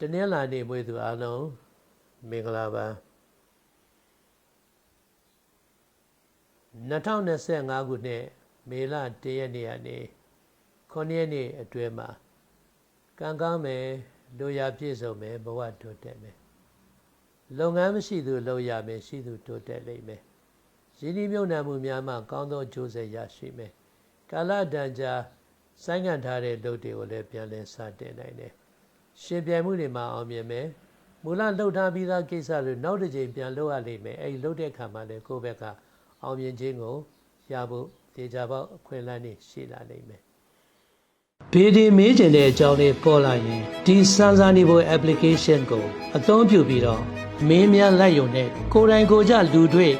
တနင်္လာနေ့မွေးသူအားလုံးမင်္ဂလာပါ2025ခုနှစ်မေလ1ရက်နေ့ကနေ9ရက်နေ့အတွင်းမှာကံကောင်းမယ်လူရပြည့်စုံမယ်ဘဝတိုးတက်မယ်လုပ်ငန်းမရှိသူလုပ်ရမယ်ရှိသူတိုးတက်လိမ့်မယ်ရင်းနှီးမြှုပ်နှံမှုများမှကောင်းသောအကျိုးဆက်ရရှိမယ်ကာလတန်ကြာဆိုင်းငံ့ထားတဲ့လုပ်တွေကိုလည်းပြန်လည်စတင်နိုင်တယ် ရှင်ပြိုင်မှုတွေမှာအောင်မြင်မယ်မူလလှုပ်ထားပြီးသားကိစ္စတွေနောက်တစ်ချိန်ပြန်လုပ်ရလိမ့်မယ်အဲဒီလှုပ်တဲ့ခါမှာလည်းကိုယ့်ဘက်ကအောင်မြင်ခြင်းကိုရဖို့တေချာပေါက်အခွင့်အလမ်းတွေရှိလာလိမ့်မယ်ဘေဒီမေးကျင်တဲ့အကြောင်းလေးပေါ်လာရင်ဒီစမ်းစာနေဖို့ application ကိုအသုံးပြုပြီးတော့မင်းများလိုက်ရုံနဲ့ကိုယ်တိုင်ကိုယ်ကြလူတွေ့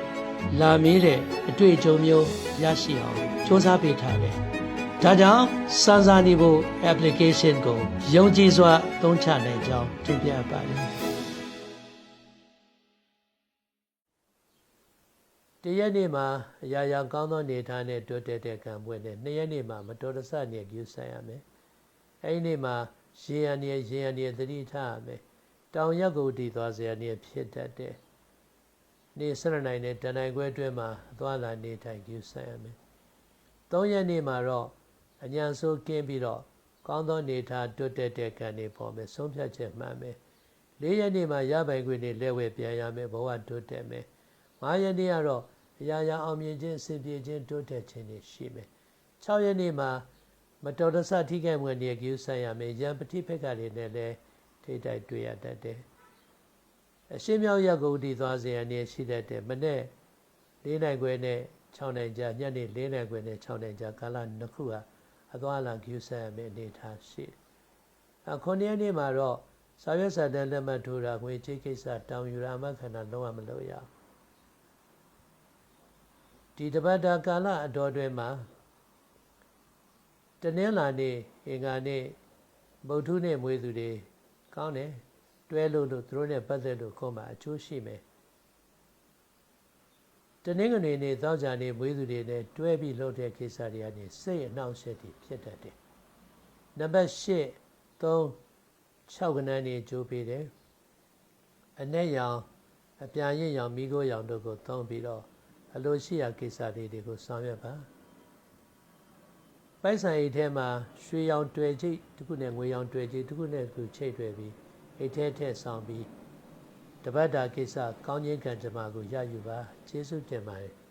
လာမေးတဲ့အတွေ့အကြုံမျိုးရရှိအောင်စူးစမ်းပေးထားတယ်။ ဒါကြောင့်စမ်းစာနေဖို့ application ကိုယုံကြည်စွာသုံးချနိုင်ကြောင်းတင်ပြပါတယ်။တရက်နေ့မှာအရာရာကောင်းသောနေထားနဲ့တိုးတက်တဲ့ကံပွင့်နဲ့နှစ်ရက်နေ့မှာမတော်တဆနေယူဆိုင်ရမယ်။အဲဒီနေ့မှာရေရန်နေရေရန်နေသတိထားရမယ်။တောင်ရက်ကိုတည်သွားစရာနေဖြစ်တတ်တယ်။နေ့၁၂နိုင်နဲ့တန်နိုင်ခွဲအတွင်းမှာအသွားလာနေထိုင်ယူဆိုင်ရမယ်။၃ရက်နေ့မှာတော့ အညာဆိုးကင်းပြီးတော့ကောင်းသောနေထားတိုးတက်တဲ့ကံတွေပေါ်မယ်ဆုံးဖြတ်ချက်မှန်မယ်။၄ရက်နေ့မှာရပိုင်ခွင့်တွေလက်ဝဲပြန်ရမယ်ဘဝတိုးတက်မယ်။၅ရက်နေ့ကတော့အရာရာအောင်မြင်ခြင်းအစဉ်ပြေခြင်းတိုးတက်ခြင်းတွေရှိမယ်။6ရက်နေ့မှာမတော်တဆထိခိုက်မှုတွေကျူးဆန်ရမယ်။ရံပတိဖက်ကလေးနဲ့လည်းထိတိုက်တွေ့ရတတ်တယ်။အရှင်းမြောက်ရက်ကိုတည်သွားစေရနေရှိတတ်တယ်။မနေ့၄နိုင်ခွဲနဲ့6နိုင်ကြာညနေ၄နိုင်ခွဲနဲ့6နိုင်ကြာကာလနှစ်ခုဟာ အသွားလာကျူးဆန်ရမယ်အနေထားရှိတယ်။အခုနေ့နေ့မှာတော့စာရွက်စာတမ်းလက်မှတ်ထိုးတာငွေကြေးကိစ္စတောင်းယူရမှခန္ဓာလုံးဝမလုပ်ရအောင်ဒီတပတ်တာကာလအတော်တွင်မှာတနင်္လာနေ့အင်္ဂါနေ့ဗုဒ္ဓနေ့မွေးသူတွေကောင်းတယ်တွဲလို့လို့သူတို့နဲ့ပတ်သက်လို့ခုမှအကျိုးရှိမယ် တနင်္ဂနွေနေ့သောကြာနေ့မွေးသူတွေနဲ့တွဲပြီးလုပ်တဲ့ကိစ္စတွေကနေစိတ်အနှောင့်အယှက်တွေဖြစ်တတ်တယ်နံပါတ်၈3 6ခဏနေကြိုးပေးတယ်အ내ရောင်အပြာရင့်ရောင်မိခိုးရောင်တို့ကိုသုံးပြီးတော့အလိုရှိရာကိစ္စလေးတွေကိုဆောင်ရွက်ပါပိုက်ဆိုင်အိတ်ထဲမှာရွှေရောင်တွေ့ချိတ်တစ်ခုနဲ့ငွေရောင်တွေ့ချိတ်တစ်ခုနဲ့သူချိတ်တွေ့ပြီးအိတ်ထဲထည့်ဆောင်ပြီး တပတ်တာကိစ္စကောင်းခြင်းကံကြမ္မာကိုရယူပါကျေးဇူးတင်ပါတယ်